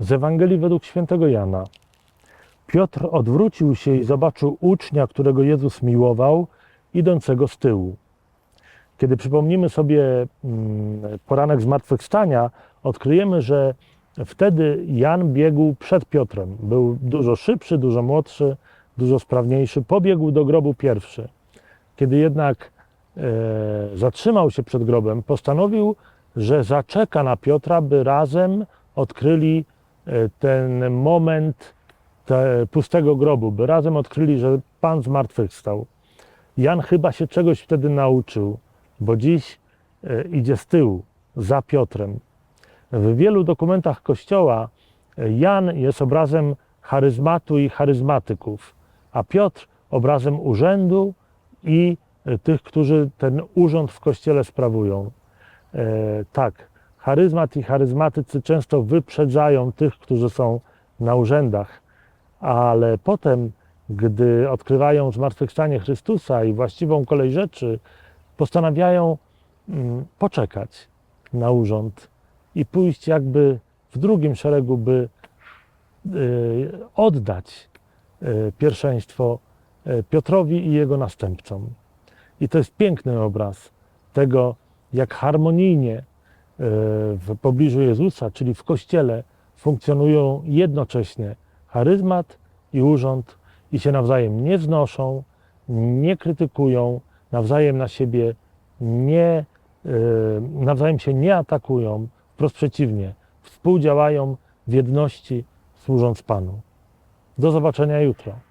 Z Ewangelii według świętego Jana. Piotr odwrócił się i zobaczył ucznia, którego Jezus miłował, idącego z tyłu. Kiedy przypomnimy sobie mm, poranek zmartwychwstania, odkryjemy, że wtedy Jan biegł przed Piotrem. Był dużo szybszy, dużo młodszy, dużo sprawniejszy. Pobiegł do grobu pierwszy. Kiedy jednak e, zatrzymał się przed grobem, postanowił, że zaczeka na Piotra, by razem odkryli ten moment te, pustego grobu, by razem odkryli, że Pan zmartwychwstał. Jan chyba się czegoś wtedy nauczył, bo dziś e, idzie z tyłu, za Piotrem. W wielu dokumentach Kościoła e, Jan jest obrazem charyzmatu i charyzmatyków, a Piotr obrazem urzędu i e, tych, którzy ten urząd w Kościele sprawują. Tak, charyzmat i charyzmatycy często wyprzedzają tych, którzy są na urzędach, ale potem, gdy odkrywają zmartwychwstanie Chrystusa i właściwą kolej rzeczy, postanawiają mm, poczekać na urząd i pójść jakby w drugim szeregu, by y, oddać y, pierwszeństwo y, Piotrowi i jego następcom. I to jest piękny obraz tego, jak harmonijnie w pobliżu Jezusa, czyli w Kościele, funkcjonują jednocześnie charyzmat i urząd i się nawzajem nie wznoszą, nie krytykują, nawzajem na siebie nie, y, nawzajem się nie atakują, wprost przeciwnie, współdziałają w jedności, służąc Panu. Do zobaczenia jutro.